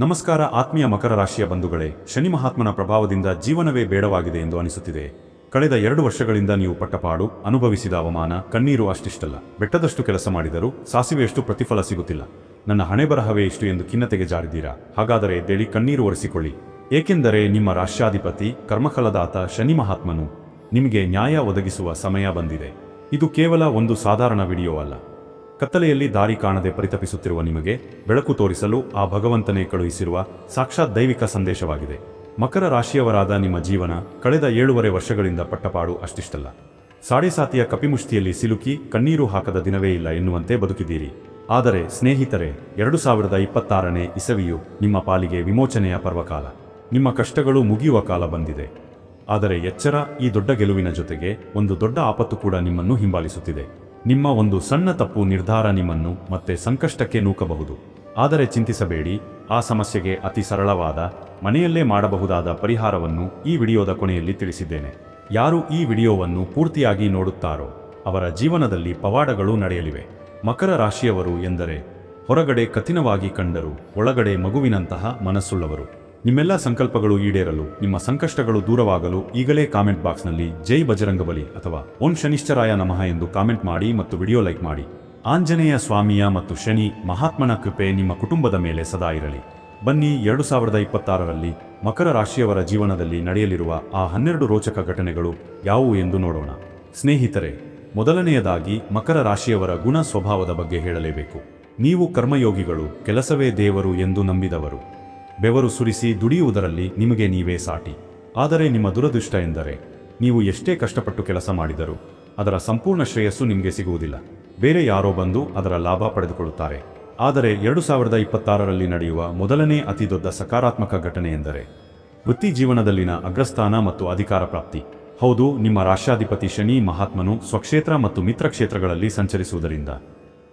ನಮಸ್ಕಾರ ಆತ್ಮೀಯ ಮಕರ ರಾಶಿಯ ಬಂಧುಗಳೇ, ಶನಿ ಮಹಾತ್ಮನ ಪ್ರಭಾವದಿಂದ ಜೀವನವೇ ಬೇಡವಾಗಿದೆ ಎಂದು ಅನಿಸುತ್ತಿದೆ. ಕಳೆದ ಎರಡು ವರ್ಷಗಳಿಂದ ನೀವು ಪಟ್ಟಪಾಡು, ಅನುಭವಿಸಿದ ಅವಮಾನ, ಕಣ್ಣೀರು ಅಷ್ಟಿಷ್ಟಲ್ಲ. ಬೆಟ್ಟದಷ್ಟು ಕೆಲಸ ಮಾಡಿದರೂ ಸಾಸಿವೆಯಷ್ಟು ಪ್ರತಿಫಲ ಸಿಗುತ್ತಿಲ್ಲ. ನನ್ನ ಹಣೆ ಬರಹವೇ ಇಷ್ಟು ಎಂದು ಖಿನ್ನತೆಗೆ ಜಾರಿದ್ದೀರಾ? ಹಾಗಾದರೆ ಎದ್ದೇಳಿ ಕಣ್ಣೀರು ಒರೆಸಿಕೊಳ್ಳಿ. ಏಕೆಂದರೆ ನಿಮ್ಮ ರಾಷ್ಟ್ರಾಧಿಪತಿ, ಕರ್ಮಫಲದಾತ ಶನಿ ಮಹಾತ್ಮನು ನಿಮಗೆ ನ್ಯಾಯ ಒದಗಿಸುವ ಸಮಯ ಬಂದಿದೆ. ಇದು ಕೇವಲ ಒಂದು ಸಾಧಾರಣ ವಿಡಿಯೋ ಅಲ್ಲ. ಕತ್ತಲೆಯಲ್ಲಿ ದಾರಿ ಕಾಣದೆ ಪರಿತಪಿಸುತ್ತಿರುವ ನಿಮಗೆ ಬೆಳಕು ತೋರಿಸಲು ಆ ಭಗವಂತನೇ ಕಳುಹಿಸಿರುವ ಸಾಕ್ಷಾತ್ ದೈವಿಕ ಸಂದೇಶವಾಗಿದೆ. ಮಕರ ರಾಶಿಯವರಾದ ನಿಮ್ಮ ಜೀವನ ಕಳೆದ ಏಳೂವರೆ ವರ್ಷಗಳಿಂದ ಪಟ್ಟಪಾಡು ಅಷ್ಟಿಷ್ಟಲ್ಲ. ಸಾಡೆಸಾತಿಯ ಕಪಿಮುಷ್ಟಿಯಲ್ಲಿ ಸಿಲುಕಿ ಕಣ್ಣೀರು ಹಾಕದ ದಿನವೇ ಇಲ್ಲ ಎನ್ನುವಂತೆ ಬದುಕಿದ್ದೀರಿ. ಆದರೆ ಸ್ನೇಹಿತರೆ, ಎರಡು ಸಾವಿರದ ಇಪ್ಪತ್ತಾರನೇ ಇಸವಿಯು ನಿಮ್ಮ ಪಾಲಿಗೆ ವಿಮೋಚನೆಯ ಪರ್ವಕಾಲ. ನಿಮ್ಮ ಕಷ್ಟಗಳು ಮುಗಿಯುವ ಕಾಲ ಬಂದಿದೆ. ಆದರೆ ಎಚ್ಚರ ಈ ದೊಡ್ಡ ಗೆಲುವಿನ ಜೊತೆಗೆ ಒಂದು ದೊಡ್ಡ ಆಪತ್ತು ಕೂಡ ನಿಮ್ಮನ್ನು ಹಿಂಬಾಲಿಸುತ್ತಿದೆ. ನಿಮ್ಮ ಒಂದು ಸಣ್ಣ ತಪ್ಪು ನಿರ್ಧಾರ ನಿಮ್ಮನ್ನು ಮತ್ತೆ ಸಂಕಷ್ಟಕ್ಕೆ ನೂಕಬಹುದು. ಆದರೆ ಚಿಂತಿಸಬೇಡಿ, ಆ ಸಮಸ್ಯೆಗೆ ಅತಿ ಸರಳವಾದ, ಮನೆಯಲ್ಲೇ ಮಾಡಬಹುದಾದ ಪರಿಹಾರವನ್ನು ಈ ವಿಡಿಯೋದ ಕೊನೆಯಲ್ಲಿ ತಿಳಿಸಿದ್ದೇನೆ. ಯಾರು ಈ ವಿಡಿಯೋವನ್ನು ಪೂರ್ತಿಯಾಗಿ ನೋಡುತ್ತಾರೋ, ಅವರ ಜೀವನದಲ್ಲಿ ಪವಾಡಗಳು ನಡೆಯಲಿವೆ. ಮಕರ ರಾಶಿಯವರು ಎಂದರೆ, ಹೊರಗಡೆ ಕಠಿಣವಾಗಿ ಕಂಡರು, ಒಳಗಡೆ ಮಗುವಿನಂತಹ ಮನಸ್ಸುಳ್ಳವರು. ನಿಮ್ಮೆಲ್ಲ ಸಂಕಲ್ಪಗಳು ಈಡೇರಲು, ನಿಮ್ಮ ಸಂಕಷ್ಟಗಳು ದೂರವಾಗಲು ಈಗಲೇ ಕಾಮೆಂಟ್ ಬಾಕ್ಸ್ನಲ್ಲಿ ಜೈ ಬಜರಂಗಬಲಿ ಅಥವಾ ಓಂ ಶನಿಶ್ಚರಾಯ ನಮಃ ಎಂದು ಕಾಮೆಂಟ್ ಮಾಡಿ ಮತ್ತು ವಿಡಿಯೋ ಲೈಕ್ ಮಾಡಿ. ಆಂಜನೇಯ ಸ್ವಾಮಿಯ ಮತ್ತು ಶನಿ ಮಹಾತ್ಮನ ಕೃಪೆ ನಿಮ್ಮ ಕುಟುಂಬದ ಮೇಲೆ ಸದಾ ಇರಲಿ. ಬನ್ನಿ ಎರಡು ಸಾವಿರದ ಇಪ್ಪತ್ತಾರರಲ್ಲಿ ಮಕರ ರಾಶಿಯವರ ಜೀವನದಲ್ಲಿ ನಡೆಯಲಿರುವ ಆ ಹನ್ನೆರಡು ರೋಚಕ ಘಟನೆಗಳು ಯಾವುವು ಎಂದು ನೋಡೋಣ. ಸ್ನೇಹಿತರೆ, ಮೊದಲನೆಯದಾಗಿ ಮಕರ ರಾಶಿಯವರ ಗುಣ ಸ್ವಭಾವದ ಬಗ್ಗೆ ಹೇಳಲೇಬೇಕು. ನೀವು ಕರ್ಮಯೋಗಿಗಳು, ಕೆಲಸವೇ ದೇವರು ಎಂದು ನಂಬಿದವರು. ಬೆವರು ಸುರಿಸಿ ದುಡಿಯುವುದರಲ್ಲಿ ನಿಮಗೆ ನೀವೇ ಸಾಟಿ. ಆದರೆ ನಿಮ್ಮ ದುರದೃಷ್ಟ ಎಂದರೆ, ನೀವು ಎಷ್ಟೇ ಕಷ್ಟಪಟ್ಟು ಕೆಲಸ ಮಾಡಿದರೂ ಅದರ ಸಂಪೂರ್ಣ ಶ್ರೇಯಸ್ಸು ನಿಮಗೆ ಸಿಗುವುದಿಲ್ಲ. ಬೇರೆ ಯಾರೋ ಬಂದು ಅದರ ಲಾಭ ಪಡೆದುಕೊಳ್ಳುತ್ತಾರೆ. ಆದರೆ ಎರಡು ಸಾವಿರದ ಇಪ್ಪತ್ತಾರರಲ್ಲಿ ನಡೆಯುವ ಮೊದಲನೇ ಅತಿದೊಡ್ಡ ಸಕಾರಾತ್ಮಕ ಘಟನೆ ಎಂದರೆ, ವೃತ್ತಿ ಜೀವನದಲ್ಲಿನ ಅಗ್ರಸ್ಥಾನ ಮತ್ತು ಅಧಿಕಾರ ಪ್ರಾಪ್ತಿ. ಹೌದು, ನಿಮ್ಮ ರಾಷ್ಟ್ರಾಧಿಪತಿ ಶನಿ ಮಹಾತ್ಮನು ಸ್ವಕ್ಷೇತ್ರ ಮತ್ತು ಮಿತ್ರ ಕ್ಷೇತ್ರಗಳಲ್ಲಿ ಸಂಚರಿಸುವುದರಿಂದ.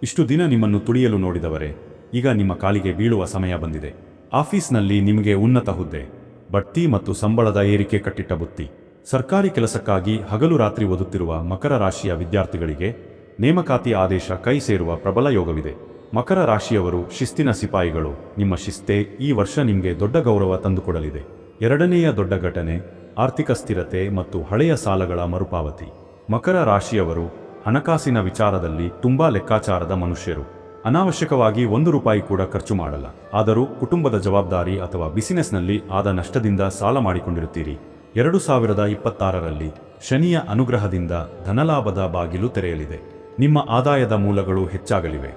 ಇಷ್ಟು ದಿನ ನಿಮ್ಮನ್ನು ತುಳಿಯಲು ನೋಡಿದವರೇ, ಈಗ ನಿಮ್ಮ ಕಾಲಿಗೆ ಬೀಳುವ ಸಮಯ ಬಂದಿದೆ. ಆಫೀಸ್ನಲ್ಲಿ ನಿಮಗೆ ಉನ್ನತ ಹುದ್ದೆ, ಬಡ್ತಿ ಮತ್ತು ಸಂಬಳದ ಏರಿಕೆ ಕಟ್ಟಿಟ್ಟ ಬುತ್ತಿ. ಸರ್ಕಾರಿ ಕೆಲಸಕ್ಕಾಗಿ ಹಗಲು ರಾತ್ರಿ ಓದುತ್ತಿರುವ ಮಕರ ರಾಶಿಯ ವಿದ್ಯಾರ್ಥಿಗಳಿಗೆ ನೇಮಕಾತಿ ಆದೇಶ ಕೈ ಸೇರುವ ಪ್ರಬಲ ಯೋಗವಿದೆ. ಮಕರ ರಾಶಿಯವರು ಶಿಸ್ತಿನ ಸಿಪಾಯಿಗಳು. ನಿಮ್ಮ ಶಿಸ್ತೆ ಈ ವರ್ಷ ನಿಮಗೆ ದೊಡ್ಡ ಗೌರವ ತಂದುಕೊಡಲಿದೆ. ಎರಡನೆಯ ದೊಡ್ಡ ಘಟನೆ, ಆರ್ಥಿಕ ಸ್ಥಿರತೆ ಮತ್ತು ಹಳೆಯ ಸಾಲಗಳ ಮರುಪಾವತಿ. ಮಕರ ರಾಶಿಯವರು ಹಣಕಾಸಿನ ವಿಚಾರದಲ್ಲಿ ತುಂಬಾ ಲೆಕ್ಕಾಚಾರದ ಮನುಷ್ಯರು. ಅನಾವಶ್ಯಕವಾಗಿ ಒಂದು ರೂಪಾಯಿ ಕೂಡ ಖರ್ಚು ಮಾಡಲ್ಲ. ಆದರೂ ಕುಟುಂಬದ ಜವಾಬ್ದಾರಿ ಅಥವಾ ಬಿಸಿನೆಸ್ನಲ್ಲಿ ಆದ ನಷ್ಟದಿಂದ ಸಾಲ ಮಾಡಿಕೊಂಡಿರುತ್ತೀರಿ. ಎರಡು ಸಾವಿರದ ಇಪ್ಪತ್ತಾರರಲ್ಲಿ ಶನಿಯ ಅನುಗ್ರಹದಿಂದ ಧನಲಾಭದ ಬಾಗಿಲು ತೆರೆಯಲಿದೆ. ನಿಮ್ಮ ಆದಾಯದ ಮೂಲಗಳು ಹೆಚ್ಚಾಗಲಿವೆ.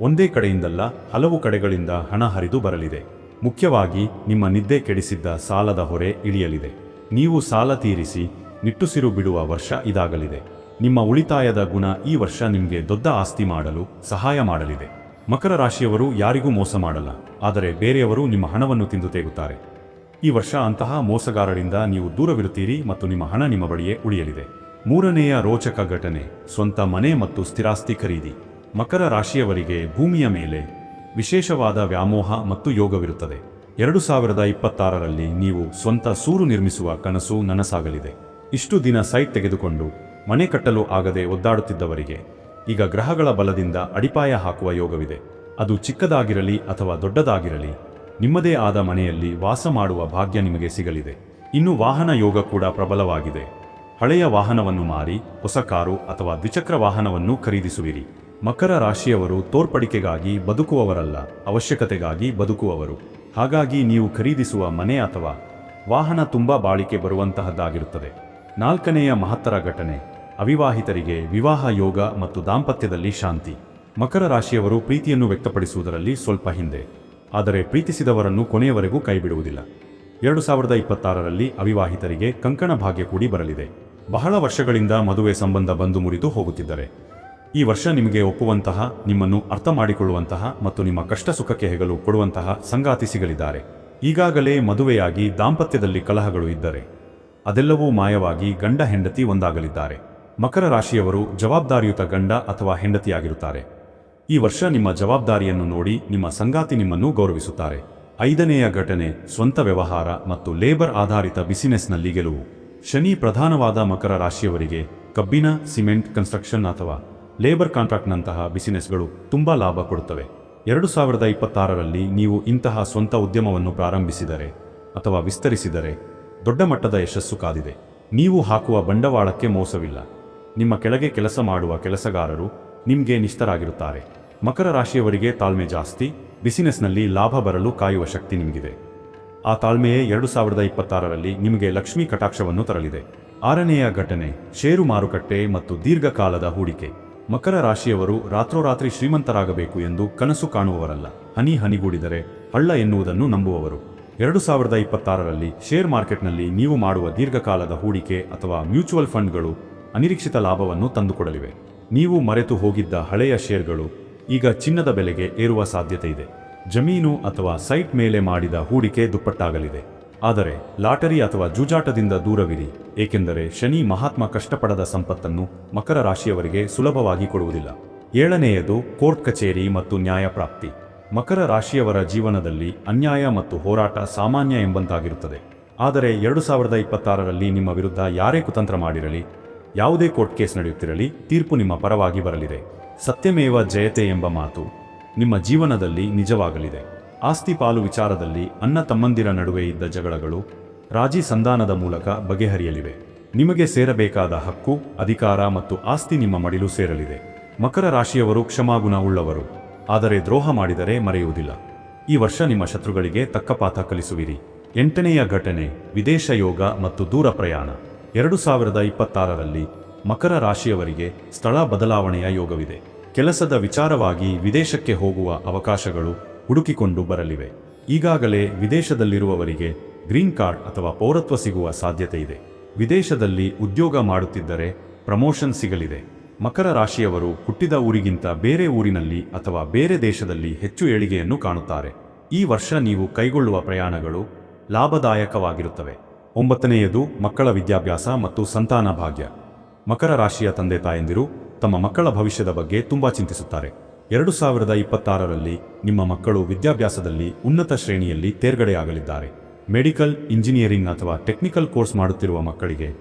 ಒಂದೇ ಕಡೆಯಿಂದಲ್ಲ ಹಲವು ಕಡೆಗಳಿಂದ ಹಣ ಹರಿದು ಬರಲಿದೆ. ಮುಖ್ಯವಾಗಿ ನಿಮ್ಮ ನಿದ್ದೆ ಕೆಡಿಸಿದ್ದ ಸಾಲದ ಹೊರೆ ಇಳಿಯಲಿದೆ. ನೀವು ಸಾಲ ತೀರಿಸಿ ನಿಟ್ಟುಸಿರು ಬಿಡುವ ವರ್ಷ ಇದಾಗಲಿದೆ. ನಿಮ್ಮ ಉಳಿತಾಯದ ಗುಣ ಈ ವರ್ಷ ನಿಮಗೆ ದೊಡ್ಡ ಆಸ್ತಿ ಮಾಡಲು ಸಹಾಯ ಮಾಡಲಿದೆ. ಮಕರ ರಾಶಿಯವರು ಯಾರಿಗೂ ಮೋಸ ಮಾಡಲ್ಲ, ಆದರೆ ಬೇರೆಯವರು ನಿಮ್ಮ ಹಣವನ್ನು ತಿಂದು ತೇಗುತ್ತಾರೆ. ಈ ವರ್ಷ ಅಂತಹ ಮೋಸಗಾರರಿಂದ ನೀವು ದೂರವಿರುತ್ತೀರಿ ಮತ್ತು ನಿಮ್ಮ ಹಣ ನಿಮ್ಮ ಬಳಿಯೇ ಉಳಿಯಲಿದೆ. ಮೂರನೆಯ ರೋಚಕ ಘಟನೆ, ಸ್ವಂತ ಮನೆ ಮತ್ತು ಸ್ಥಿರಾಸ್ತಿ ಖರೀದಿ. ಮಕರ ರಾಶಿಯವರಿಗೆ ಭೂಮಿಯ ಮೇಲೆ ವಿಶೇಷವಾದ ವ್ಯಾಮೋಹ ಮತ್ತು ಯೋಗವಿರುತ್ತದೆ. ಎರಡು ಸಾವಿರದ ಇಪ್ಪತ್ತಾರರಲ್ಲಿ ನೀವು ಸ್ವಂತ ಸೂರು ನಿರ್ಮಿಸುವ ಕನಸು ನನಸಾಗಲಿದೆ. ಇಷ್ಟು ದಿನ ಸೈಟ್ ತೆಗೆದುಕೊಂಡು ಮನೆ ಕಟ್ಟಲು ಆಗದೆ ಒದ್ದಾಡುತ್ತಿದ್ದವರಿಗೆ, ಈಗ ಗ್ರಹಗಳ ಬಲದಿಂದ ಅಡಿಪಾಯ ಹಾಕುವ ಯೋಗವಿದೆ. ಅದು ಚಿಕ್ಕದಾಗಿರಲಿ ಅಥವಾ ದೊಡ್ಡದಾಗಿರಲಿ, ನಿಮ್ಮದೇ ಆದ ಮನೆಯಲ್ಲಿ ವಾಸ ಮಾಡುವ ಭಾಗ್ಯ ನಿಮಗೆ ಸಿಗಲಿದೆ. ಇನ್ನು ವಾಹನ ಯೋಗ ಕೂಡ ಪ್ರಬಲವಾಗಿದೆ. ಹಳೆಯ ವಾಹನವನ್ನು ಮಾರಿ, ಹೊಸ ಕಾರು ಅಥವಾ ದ್ವಿಚಕ್ರ ವಾಹನವನ್ನು ಖರೀದಿಸುವಿರಿ. ಮಕರ ರಾಶಿಯವರು ತೋರ್ಪಡಿಕೆಗಾಗಿ ಬದುಕುವವರಲ್ಲ, ಅವಶ್ಯಕತೆಗಾಗಿ ಬದುಕುವವರು. ಹಾಗಾಗಿ ನೀವು ಖರೀದಿಸುವ ಮನೆ ಅಥವಾ ವಾಹನ ತುಂಬಾ ಬಾಳಿಕೆ ಬರುವಂತಹದ್ದಾಗಿರುತ್ತದೆ. ನಾಲ್ಕನೆಯ ಮಹತ್ತರ ಘಟನೆ ಅವಿವಾಹಿತರಿಗೆ ವಿವಾಹ ಯೋಗ ಮತ್ತು ದಾಂಪತ್ಯದಲ್ಲಿ ಶಾಂತಿ. ಮಕರ ರಾಶಿಯವರು ಪ್ರೀತಿಯನ್ನು ವ್ಯಕ್ತಪಡಿಸುವುದರಲ್ಲಿ ಸ್ವಲ್ಪ ಹಿಂದೆ. ಆದರೆ ಪ್ರೀತಿಸಿದವರನ್ನು ಕೊನೆಯವರೆಗೂ ಕೈಬಿಡುವುದಿಲ್ಲ. ಎರಡು ಸಾವಿರದ ಇಪ್ಪತ್ತಾರರಲ್ಲಿ ಅವಿವಾಹಿತರಿಗೆ ಕಂಕಣ ಭಾಗ್ಯ ಕೂಡಿ ಬರಲಿದೆ. ಬಹಳ ವರ್ಷಗಳಿಂದ ಮದುವೆ ಸಂಬಂಧ ಬಂದು ಮುರಿದು ಹೋಗುತ್ತಿದ್ದರೆ. ಈ ವರ್ಷ ನಿಮಗೆ ಒಪ್ಪುವಂತಹ, ನಿಮ್ಮನ್ನು ಅರ್ಥ ಮಾಡಿಕೊಳ್ಳುವಂತಹ ಮತ್ತು ನಿಮ್ಮ ಕಷ್ಟ ಸುಖಕ್ಕೆ ಹೆಗಲು ಕೊಡುವಂತಹ ಸಂಗಾತಿ ಸಿಗಲಿದ್ದಾರೆ. ಈಗಾಗಲೇ ಮದುವೆಯಾಗಿ ದಾಂಪತ್ಯದಲ್ಲಿ ಕಲಹಗಳು ಇದ್ದರೆ. ಅದೆಲ್ಲವೂ ಮಾಯವಾಗಿ ಗಂಡ ಹೆಂಡತಿ ಒಂದಾಗಲಿದ್ದಾರೆ. ಮಕರ ರಾಶಿಯವರು ಜವಾಬ್ದಾರಿಯುತ ಗಂಡ ಅಥವಾ ಹೆಂಡತಿಯಾಗಿರುತ್ತಾರೆ. ಈ ವರ್ಷ ನಿಮ್ಮ ಜವಾಬ್ದಾರಿಯನ್ನು ನೋಡಿ ನಿಮ್ಮ ಸಂಗಾತಿ ನಿಮ್ಮನ್ನು ಗೌರವಿಸುತ್ತಾರೆ. ಐದನೆಯ ಘಟನೆ ಸ್ವಂತ ವ್ಯವಹಾರ ಮತ್ತು ಲೇಬರ್ ಆಧಾರಿತ ಬಿಸಿನೆಸ್ನಲ್ಲಿ ಗೆಲುವು. ಶನಿ ಪ್ರಧಾನವಾದ ಮಕರ ರಾಶಿಯವರಿಗೆ ಕಬ್ಬಿನ, ಸಿಮೆಂಟ್, ಕನ್ಸ್ಟ್ರಕ್ಷನ್ ಅಥವಾ ಲೇಬರ್ ಕಾಂಟ್ರಾಕ್ಟ್ನಂತಹ ಬಿಸಿನೆಸ್ಗಳು ತುಂಬಾ ಲಾಭ ಕೊಡುತ್ತವೆ. ಎರಡು ಸಾವಿರದ ಇಪ್ಪತ್ತಾರರಲ್ಲಿ ನೀವು ಇಂತಹ ಸ್ವಂತ ಉದ್ಯಮವನ್ನು ಪ್ರಾರಂಭಿಸಿದರೆ ಅಥವಾ ವಿಸ್ತರಿಸಿದರೆ ದೊಡ್ಡ ಮಟ್ಟದ ಯಶಸ್ಸು ಕಾದಿದೆ. ನೀವು ಹಾಕುವ ಬಂಡವಾಳಕ್ಕೆ ಮೋಸವಿಲ್ಲ. ನಿಮ್ಮ ಕೆಳಗೆ ಕೆಲಸ ಮಾಡುವ ಕೆಲಸಗಾರರು ನಿಮಗೆ ನಿಷ್ಠರಾಗಿರುತ್ತಾರೆ. ಮಕರ ರಾಶಿಯವರಿಗೆ ತಾಳ್ಮೆ ಜಾಸ್ತಿ, ಬಿಸಿನೆಸ್ನಲ್ಲಿ ಲಾಭ ಬರಲು ಕಾಯುವ ಶಕ್ತಿ ನಿಮಗಿದೆ. ಆ ತಾಳ್ಮೆಯೇ ಎರಡು ಸಾವಿರದ ಇಪ್ಪತ್ತಾರರಲ್ಲಿ ನಿಮಗೆ ಲಕ್ಷ್ಮೀ ಕಟಾಕ್ಷವನ್ನು ತರಲಿದೆ. ಆರನೆಯ ಘಟನೆ, ಷೇರು ಮಾರುಕಟ್ಟೆ ಮತ್ತು ದೀರ್ಘಕಾಲದ ಹೂಡಿಕೆ. ಮಕರ ರಾಶಿಯವರು ರಾತ್ರೋರಾತ್ರಿ ಶ್ರೀಮಂತರಾಗಬೇಕು ಎಂದು ಕನಸು ಕಾಣುವವರಲ್ಲ. ಹನಿ ಹನಿಗೂಡಿದರೆ ಹಳ್ಳ ಎನ್ನುವುದನ್ನು ನಂಬುವವರು. ಎರಡು ಸಾವಿರದ ಇಪ್ಪತ್ತಾರರಲ್ಲಿ ಷೇರ್ ಮಾರ್ಕೆಟ್ನಲ್ಲಿ ನೀವು ಮಾಡುವ ದೀರ್ಘಕಾಲದ ಹೂಡಿಕೆ ಅಥವಾ ಮ್ಯೂಚುವಲ್ ಫಂಡ್ಗಳು ಅನಿರೀಕ್ಷಿತ ಲಾಭವನ್ನು ತಂದುಕೊಡಲಿವೆ. ನೀವು ಮರೆತು ಹೋಗಿದ್ದ ಹಳೆಯ ಶೇರ್ಗಳು ಈಗ ಚಿನ್ನದ ಬೆಲೆಗೆ ಏರುವ ಸಾಧ್ಯತೆ ಇದೆ. ಜಮೀನು ಅಥವಾ ಸೈಟ್ ಮೇಲೆ ಮಾಡಿದ ಹೂಡಿಕೆ ದುಪ್ಪಟ್ಟಾಗಲಿದೆ. ಆದರೆ ಲಾಟರಿ ಅಥವಾ ಜೂಜಾಟದಿಂದ ದೂರವಿರಿ, ಏಕೆಂದರೆ ಶನಿ ಮಹಾತ್ಮ ಕಷ್ಟಪಡದ ಸಂಪತ್ತನ್ನು ಮಕರ ರಾಶಿಯವರಿಗೆ ಸುಲಭವಾಗಿ ಕೊಡುವುದಿಲ್ಲ. ಏಳನೆಯದು ಕೋರ್ಟ್ ಕಚೇರಿ ಮತ್ತು ನ್ಯಾಯಪ್ರಾಪ್ತಿ ಮಕರ ರಾಶಿಯವರ ಜೀವನದಲ್ಲಿ ಅನ್ಯಾಯ ಮತ್ತು ಹೋರಾಟ ಸಾಮಾನ್ಯ ಎಂಬಂತಾಗಿರುತ್ತದೆ. ಆದರೆ ಎರಡು ಸಾವಿರದ ಇಪ್ಪತ್ತಾರರಲ್ಲಿ ನಿಮ್ಮ ವಿರುದ್ಧ ಯಾರೇ ಕುತಂತ್ರ ಮಾಡಿರಲಿ ಯಾವುದೇ ಕೋರ್ಟ್ ಕೇಸ್ ನಡೆಯುತ್ತಿರಲಿ, ತೀರ್ಪು ನಿಮ್ಮ ಪರವಾಗಿ ಬರಲಿದೆ. ಸತ್ಯಮೇವ ಜಯತೆ ಎಂಬ ಮಾತು ನಿಮ್ಮ ಜೀವನದಲ್ಲಿ ನಿಜವಾಗಲಿದೆ. ಆಸ್ತಿ ಪಾಲು ವಿಚಾರದಲ್ಲಿ ಅನ್ನ ತಮ್ಮಂದಿರ ನಡುವೆ ಇದ್ದ ಜಗಳಗಳು ರಾಜಿ ಸಂಧಾನದ ಮೂಲಕ ಬಗೆಹರಿಯಲಿವೆ. ನಿಮಗೆ ಸೇರಬೇಕಾದ ಹಕ್ಕು, ಅಧಿಕಾರ ಮತ್ತು ಆಸ್ತಿ ನಿಮ್ಮ ಮಡಿಲು ಸೇರಲಿದೆ. ಮಕರ ರಾಶಿಯವರು ಕ್ಷಮಾಗುಣ ಉಳ್ಳವರು. ಆದರೆ ದ್ರೋಹ ಮಾಡಿದರೆ ಮರೆಯುವುದಿಲ್ಲ. ಈ ವರ್ಷ ನಿಮ್ಮ ಶತ್ರುಗಳಿಗೆ ತಕ್ಕ ಪಾಠ ಕಲಿಸುವಿರಿ. ಎಂಟನೆಯ ಘಟನೆ, ವಿದೇಶ ಯೋಗ ಮತ್ತು ದೂರ ಪ್ರಯಾಣ. ಎರಡು ಸಾವಿರದ ಇಪ್ಪತ್ತಾರರಲ್ಲಿ ಮಕರ ರಾಶಿಯವರಿಗೆ ಸ್ಥಳ ಬದಲಾವಣೆಯ ಯೋಗವಿದೆ. ಕೆಲಸದ ವಿಚಾರವಾಗಿ ವಿದೇಶಕ್ಕೆ ಹೋಗುವ ಅವಕಾಶಗಳು ಹುಡುಕಿಕೊಂಡು ಬರಲಿವೆ. ಈಗಾಗಲೇ ವಿದೇಶದಲ್ಲಿರುವವರಿಗೆ ಗ್ರೀನ್ ಕಾರ್ಡ್ ಅಥವಾ ಪೌರತ್ವ ಸಿಗುವ ಸಾಧ್ಯತೆ ಇದೆ. ವಿದೇಶದಲ್ಲಿ ಉದ್ಯೋಗ ಮಾಡುತ್ತಿದ್ದರೆ ಪ್ರಮೋಷನ್ ಸಿಗಲಿದೆ. ಮಕರ ರಾಶಿಯವರು ಹುಟ್ಟಿದ ಊರಿಗಿಂತ ಬೇರೆ ಊರಿನಲ್ಲಿ ಅಥವಾ ಬೇರೆ ದೇಶದಲ್ಲಿ ಹೆಚ್ಚು ಏಳಿಗೆಯನ್ನು ಕಾಣುತ್ತಾರೆ. ಈ ವರ್ಷ ನೀವು ಕೈಗೊಳ್ಳುವ ಪ್ರಯಾಣಗಳು ಲಾಭದಾಯಕವಾಗಿರುತ್ತವೆ. ಒಂಬತ್ತನೆಯದು ಮಕ್ಕಳ ವಿದ್ಯಾಭ್ಯಾಸ ಮತ್ತು ಸಂತಾನ ಭಾಗ್ಯ. ಮಕರ ರಾಶಿಯ ತಂದೆ ತಾಯಂದಿರು ತಮ್ಮ ಮಕ್ಕಳ ಭವಿಷ್ಯದ ಬಗ್ಗೆ ತುಂಬಾ ಚಿಂತಿಸುತ್ತಾರೆ. ಎರಡು ಸಾವಿರದ ಇಪ್ಪತ್ತಾರರಲ್ಲಿ ನಿಮ್ಮ ಮಕ್ಕಳು ವಿದ್ಯಾಭ್ಯಾಸದಲ್ಲಿ ಉನ್ನತ ಶ್ರೇಣಿಯಲ್ಲಿ ತೇರ್ಗಡೆಯಾಗಲಿದ್ದಾರೆ. ಮೆಡಿಕಲ್, ಇಂಜಿನಿಯರಿಂಗ್ ಅಥವಾ ಟೆಕ್ನಿಕಲ್ ಕೋರ್ಸ್ ಮಾಡುತ್ತಿರುವ ಮಕ್ಕಳಿಗೆ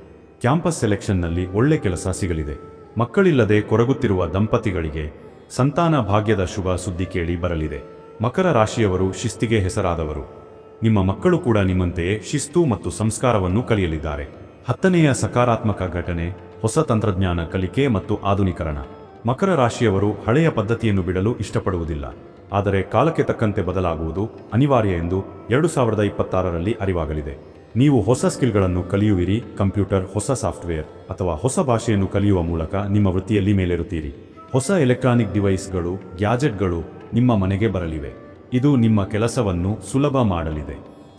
ಕ್ಯಾಂಪಸ್ ಸೆಲೆಕ್ಷನ್ನಲ್ಲಿ ಒಳ್ಳೆ ಕೆಲಸ ಸಿಗಲಿದೆ. ಮಕ್ಕಳಿಲ್ಲದೆ ಕೊರಗುತ್ತಿರುವ ದಂಪತಿಗಳಿಗೆ ಸಂತಾನ ಭಾಗ್ಯದ ಶುಭ ಸುದ್ದಿ ಕೇಳಿ ಬರಲಿದೆ. ಮಕರ ರಾಶಿಯವರು ಶಿಸ್ತಿಗೆ ಹೆಸರಾದವರು. ನಿಮ್ಮ ಮಕ್ಕಳು ಕೂಡ ನಿಮ್ಮಂತೆಯೇ ಶಿಸ್ತು ಮತ್ತು ಸಂಸ್ಕಾರವನ್ನು ಕಲಿಯಲಿದ್ದಾರೆ. ಹತ್ತನೆಯ ಸಕಾರಾತ್ಮಕ ಘಟನೆ, ಹೊಸ ತಂತ್ರಜ್ಞಾನ ಕಲಿಕೆ ಮತ್ತು ಆಧುನೀಕರಣ. ಮಕರ ರಾಶಿಯವರು ಹಳೆಯ ಪದ್ಧತಿಯನ್ನು ಬಿಡಲು ಇಷ್ಟಪಡುವುದಿಲ್ಲ. ಆದರೆ ಕಾಲಕ್ಕೆ ತಕ್ಕಂತೆ ಬದಲಾಗುವುದು ಅನಿವಾರ್ಯ ಎಂದು ಎರಡು ಸಾವಿರದ ಇಪ್ಪತ್ತಾರರಲ್ಲಿ ಅರಿವಾಗಲಿದೆ. ನೀವು ಹೊಸ ಸ್ಕಿಲ್ಗಳನ್ನು ಕಲಿಯುವಿರಿ, ಕಂಪ್ಯೂಟರ್, ಹೊಸ ಸಾಫ್ಟ್ವೇರ್ ಅಥವಾ ಹೊಸ ಭಾಷೆಯನ್ನು ಕಲಿಯುವ ಮೂಲಕ ನಿಮ್ಮ ವೃತ್ತಿಯಲ್ಲಿ ಮೇಲೇರುತ್ತೀರಿ. ಹೊಸ ಎಲೆಕ್ಟ್ರಾನಿಕ್ ಡಿವೈಸ್ಗಳು, ಗ್ಯಾಜೆಟ್ಗಳು ನಿಮ್ಮ ಮನೆಗೆ ಬರಲಿವೆ. ಇದು ನಿಮ್ಮ ಕೆಲಸವನ್ನು ಸುಲಭ ಮಾಡಲಿದೆ.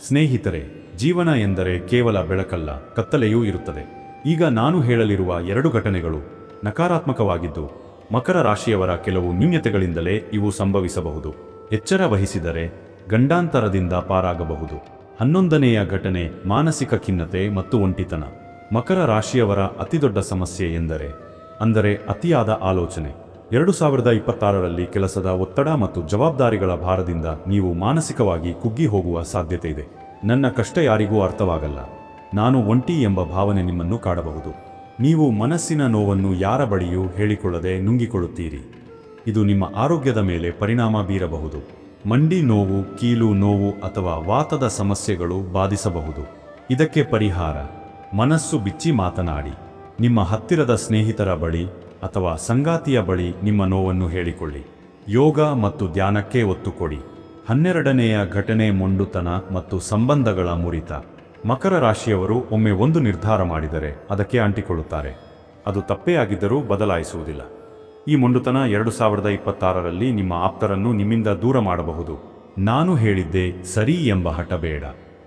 ಸ್ನೇಹಿತರೆ, ಜೀವನ ಎಂದರೆ ಕೇವಲ ಬೆಳಕಲ್ಲ, ಕತ್ತಲೆಯೂ ಇರುತ್ತದೆ. ಈಗ ನಾನು ಹೇಳಲಿರುವ ಎರಡು ಘಟನೆಗಳು ನಕಾರಾತ್ಮಕವಾಗಿದ್ದು, ಮಕರ ರಾಶಿಯವರ ಕೆಲವು ನ್ಯೂನ್ಯತೆಗಳಿಂದಲೇ ಇವು ಸಂಭವಿಸಬಹುದು. ಎಚ್ಚರ ವಹಿಸಿದರೆ ಗಂಡಾಂತರದಿಂದ ಪಾರಾಗಬಹುದು. ಹನ್ನೊಂದನೆಯ ಘಟನೆ ಮಾನಸಿಕ ಖಿನ್ನತೆ ಮತ್ತು ಒಂಟಿತನ. ಮಕರ ರಾಶಿಯವರ ಅತಿದೊಡ್ಡ ಸಮಸ್ಯೆ ಎಂದರೆ, ಅಂದರೆ ಅತಿಯಾದ ಆಲೋಚನೆ. ಎರಡು ಸಾವಿರದ ಇಪ್ಪತ್ತಾರರಲ್ಲಿ ಕೆಲಸದ ಒತ್ತಡ ಮತ್ತು ಜವಾಬ್ದಾರಿಗಳ ಭಾರದಿಂದ ನೀವು ಮಾನಸಿಕವಾಗಿ ಕುಗ್ಗಿ ಹೋಗುವ ಸಾಧ್ಯತೆ ಇದೆ. ನನ್ನ ಕಷ್ಟ ಯಾರಿಗೂ ಅರ್ಥವಾಗಲ್ಲ. ನಾನು ಒಂಟಿ ಎಂಬ ಭಾವನೆ ನಿಮ್ಮನ್ನು ಕಾಡಬಹುದು. ನೀವು ಮನಸ್ಸಿನ ನೋವನ್ನು ಯಾರ ಬಳಿಯೂ ಹೇಳಿಕೊಳ್ಳದೆ ನುಂಗಿಕೊಳ್ಳುತ್ತೀರಿ. ಇದು ನಿಮ್ಮ ಆರೋಗ್ಯದ ಮೇಲೆ ಪರಿಣಾಮ ಬೀರಬಹುದು. ಮಂಡಿ ನೋವು, ಕೀಲು ನೋವು ಅಥವಾ ವಾತದ ಸಮಸ್ಯೆಗಳು ಬಾಧಿಸಬಹುದು. ಇದಕ್ಕೆ ಪರಿಹಾರ, ಮನಸ್ಸು ಬಿಚ್ಚಿ ಮಾತನಾಡಿ. ನಿಮ್ಮ ಹತ್ತಿರದ ಸ್ನೇಹಿತರ ಬಳಿ ಅಥವಾ ಸಂಗಾತಿಯ ಬಳಿ ನಿಮ್ಮ ನೋವನ್ನು ಹೇಳಿಕೊಳ್ಳಿ. ಯೋಗ ಮತ್ತು ಧ್ಯಾನಕ್ಕೆ ಒತ್ತು ಕೊಡಿ ಹನ್ನೆರಡನೆಯ ಘಟನೆ ಮೊಂಡುತನ ಮತ್ತು ಸಂಬಂಧಗಳ ಮುರಿತ. ಮಕರ ರಾಶಿಯವರು ಒಮ್ಮೆ ಒಂದು ನಿರ್ಧಾರ ಮಾಡಿದರೆ ಅದಕ್ಕೆ ಅಂಟಿಕೊಳ್ಳುತ್ತಾರೆ. ಅದು ತಪ್ಪೇ ಬದಲಾಯಿಸುವುದಿಲ್ಲ. ಈ ಮೊಂಡುತನ ಎರಡು ಸಾವಿರದ ಇಪ್ಪತ್ತಾರರಲ್ಲಿ ನಿಮ್ಮ ಆಪ್ತರನ್ನು ನಿಮ್ಮಿಂದ ದೂರ ಮಾಡಬಹುದು. ನಾನು ಹೇಳಿದ್ದೆ ಸರಿ ಎಂಬ ಹಠ ಬೇಡ.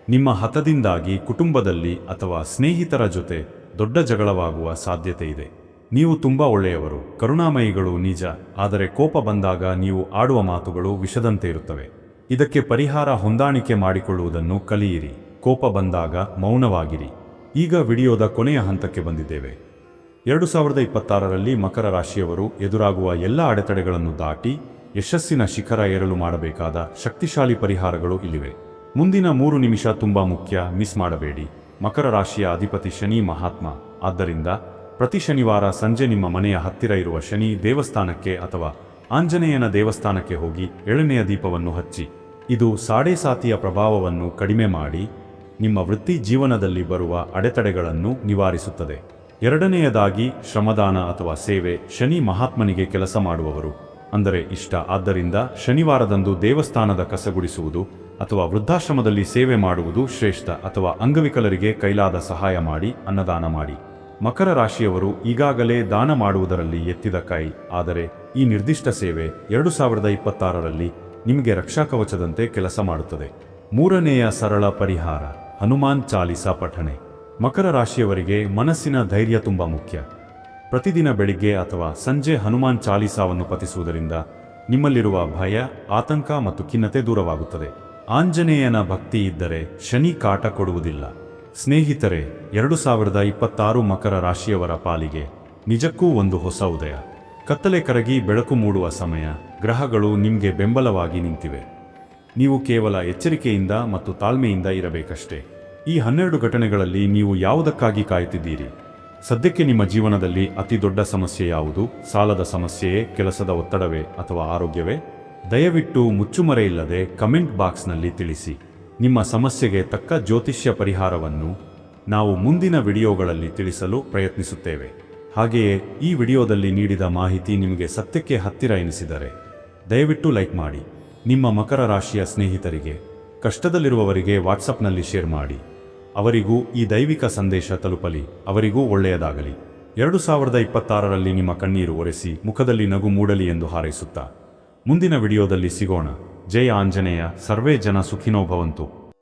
ನಿಮ್ಮ ಹತದಿಂದಾಗಿ ಕುಟುಂಬದಲ್ಲಿ ಅಥವಾ ಸ್ನೇಹಿತರ ಜೊತೆ ದೊಡ್ಡ ಜಗಳವಾಗುವ ಸಾಧ್ಯತೆ ಇದೆ. ನೀವು ತುಂಬಾ ಒಳ್ಳೆಯವರು, ಕರುಣಾಮಯಿಗಳು ನಿಜ, ಆದರೆ ಕೋಪ ಬಂದಾಗ ನೀವು ಆಡುವ ಮಾತುಗಳು ವಿಷದಂತೆ ಇರುತ್ತವೆ. ಇದಕ್ಕೆ ಪರಿಹಾರ ಹೊಂದಾಣಿಕೆ ಮಾಡಿಕೊಳ್ಳುವುದನ್ನು ಕಲಿಯಿರಿ, ಕೋಪ ಬಂದಾಗ ಮೌನವಾಗಿರಿ. ಈಗ ವಿಡಿಯೋದ ಕೊನೆಯ ಹಂತಕ್ಕೆ ಬಂದಿದ್ದೇವೆ. ಎರಡು ಸಾವಿರದ ಇಪ್ಪತ್ತಾರರಲ್ಲಿ ಮಕರ ರಾಶಿಯವರು ಎದುರಾಗುವ ಎಲ್ಲ ಅಡೆತಡೆಗಳನ್ನು ದಾಟಿ ಯಶಸ್ಸಿನ ಶಿಖರ ಏರಲು ಮಾಡಬೇಕಾದ ಶಕ್ತಿಶಾಲಿ ಪರಿಹಾರಗಳು ಇಲ್ಲಿವೆ. ಮುಂದಿನ ಮೂರು ನಿಮಿಷ ತುಂಬಾ ಮುಖ್ಯ, ಮಿಸ್ ಮಾಡಬೇಡಿ. ಮಕರ ರಾಶಿಯ ಅಧಿಪತಿ ಶನಿ ಮಹಾತ್ಮ. ಆದ್ದರಿಂದ ಪ್ರತಿ ಶನಿವಾರ ಸಂಜೆ ನಿಮ್ಮ ಮನೆಯ ಹತ್ತಿರ ಇರುವ ಶನಿ ದೇವಸ್ಥಾನಕ್ಕೆ ಅಥವಾ ಆಂಜನೇಯನ ದೇವಸ್ಥಾನಕ್ಕೆ ಹೋಗಿ ಎಳನೆಯ ದೀಪವನ್ನು ಹಚ್ಚಿ. ಇದು ಸಾಡೆ ಸಾತಿಯ ಪ್ರಭಾವವನ್ನು ಕಡಿಮೆ ಮಾಡಿ ನಿಮ್ಮ ವೃತ್ತಿ ಜೀವನದಲ್ಲಿ ಬರುವ ಅಡೆತಡೆಗಳನ್ನು ನಿವಾರಿಸುತ್ತದೆ. ಎರಡನೆಯದಾಗಿ ಶ್ರಮದಾನ ಅಥವಾ ಸೇವೆ ಶನಿ ಮಹಾತ್ಮನಿಗೆ ಕೆಲಸ ಮಾಡುವವರು. ಅಂದರೆ ಇಷ್ಟ ಆದ್ದರಿಂದ ಶನಿವಾರದಂದು ದೇವಸ್ಥಾನದ ಕಸಗುಡಿಸುವುದು ಅಥವಾ ವೃದ್ಧಾಶ್ರಮದಲ್ಲಿ ಸೇವೆ ಮಾಡುವುದು ಶ್ರೇಷ್ಠ ಅಥವಾ ಅಂಗವಿಕಲರಿಗೆ ಕೈಲಾದ ಸಹಾಯ ಮಾಡಿ ಅನ್ನದಾನ ಮಾಡಿ. ಮಕರ ರಾಶಿಯವರು ಈಗಾಗಲೇ ದಾನ ಮಾಡುವುದರಲ್ಲಿ ಎತ್ತಿದ ಕೈ. ಆದರೆ ಈ ನಿರ್ದಿಷ್ಟ ಸೇವೆ ಎರಡು ಸಾವಿರದ ಇಪ್ಪತ್ತಾರರಲ್ಲಿ ನಿಮಗೆ ರಕ್ಷಾಕವಚದಂತೆ ಕೆಲಸ ಮಾಡುತ್ತದೆ. ಮೂರನೆಯ ಸರಳ ಪರಿಹಾರ, ಹನುಮಾನ್ ಚಾಲಿಸ ಪಠಣೆ. ಮಕರ ರಾಶಿಯವರಿಗೆ ಮನಸ್ಸಿನ ಧೈರ್ಯ ತುಂಬ ಮುಖ್ಯ. ಪ್ರತಿದಿನ ಬೆಳಿಗ್ಗೆ ಅಥವಾ ಸಂಜೆ ಹನುಮಾನ್ ಚಾಲಿಸಾವನ್ನು ಪತಿಸುವುದರಿಂದ ನಿಮ್ಮಲ್ಲಿರುವ ಭಯ, ಆತಂಕ ಮತ್ತು ಖಿನ್ನತೆ ದೂರವಾಗುತ್ತದೆ. ಆಂಜನೇಯನ ಭಕ್ತಿ ಇದ್ದರೆ ಶನಿ ಕಾಟ ಕೊಡುವುದಿಲ್ಲ. ಸ್ನೇಹಿತರೆ, ಎರಡು ಸಾವಿರದ ಇಪ್ಪತ್ತಾರು ಮಕರ ರಾಶಿಯವರ ಪಾಲಿಗೆ ನಿಜಕ್ಕೂ ಒಂದು ಹೊಸ ಉದಯ. ಕತ್ತಲೆ ಕರಗಿ ಬೆಳಕು ಮೂಡುವ ಸಮಯ. ಗ್ರಹಗಳು ನಿಮಗೆ ಬೆಂಬಲವಾಗಿ ನಿಂತಿವೆ. ನೀವು ಕೇವಲ ಎಚ್ಚರಿಕೆಯಿಂದ ಮತ್ತು ತಾಳ್ಮೆಯಿಂದ ಇರಬೇಕಷ್ಟೇ. ಈ ಹನ್ನೆರಡು ಘಟನೆಗಳಲ್ಲಿ ನೀವು ಯಾವುದಕ್ಕಾಗಿ ಕಾಯುತ್ತಿದ್ದೀರಿ? ಸದ್ಯಕ್ಕೆ ನಿಮ್ಮ ಜೀವನದಲ್ಲಿ ಅತಿ ದೊಡ್ಡ ಸಮಸ್ಯೆ ಯಾವುದು? ಸಾಲದ ಸಮಸ್ಯೆಯೇ, ಕೆಲಸದ ಒತ್ತಡವೇ ಅಥವಾ ಆರೋಗ್ಯವೇ? ದಯವಿಟ್ಟು ಮುಚ್ಚುಮರೆಯಿಲ್ಲದೆ ಕಮೆಂಟ್ ಬಾಕ್ಸ್ನಲ್ಲಿ ತಿಳಿಸಿ. ನಿಮ್ಮ ಸಮಸ್ಯೆಗೆ ತಕ್ಕ ಜ್ಯೋತಿಷ್ಯ ಪರಿಹಾರವನ್ನು ನಾವು ಮುಂದಿನ ವಿಡಿಯೋಗಳಲ್ಲಿ ತಿಳಿಸಲು ಪ್ರಯತ್ನಿಸುತ್ತೇವೆ. ಹಾಗೆಯೇ ಈ ವಿಡಿಯೋದಲ್ಲಿ ನೀಡಿದ ಮಾಹಿತಿ ನಿಮಗೆ ಸತ್ಯಕ್ಕೆ ಹತ್ತಿರ ಎನಿಸಿದರೆ ದಯವಿಟ್ಟು ಲೈಕ್ ಮಾಡಿ, ನಿಮ್ಮ ಮಕರ ರಾಶಿಯ ಸ್ನೇಹಿತರಿಗೆ, ಕಷ್ಟದಲ್ಲಿರುವವರಿಗೆ ವಾಟ್ಸಪ್ನಲ್ಲಿ ಶೇರ್ ಮಾಡಿ. ಅವರಿಗೂ ಈ ದೈವಿಕ ಸಂದೇಶ ತಲುಪಲಿ, ಅವರಿಗೂ ಒಳ್ಳೆಯದಾಗಲಿ. ಎರಡು ಸಾವಿರದ ಇಪ್ಪತ್ತಾರರಲ್ಲಿ ನಿಮ್ಮ ಕಣ್ಣೀರು ಒರೆಸಿ, ಮುಖದಲ್ಲಿ ನಗು ಮೂಡಲಿ ಎಂದು ಹಾರೈಸುತ್ತಾ ಮುಂದಿನ ವಿಡಿಯೋದಲ್ಲಿ ಸಿಗೋಣ. ಜೈ ಆಂಜನೇಯ ಸರ್ವೇ ಜನ ಸುಖಿನೋ ಭವಂತು.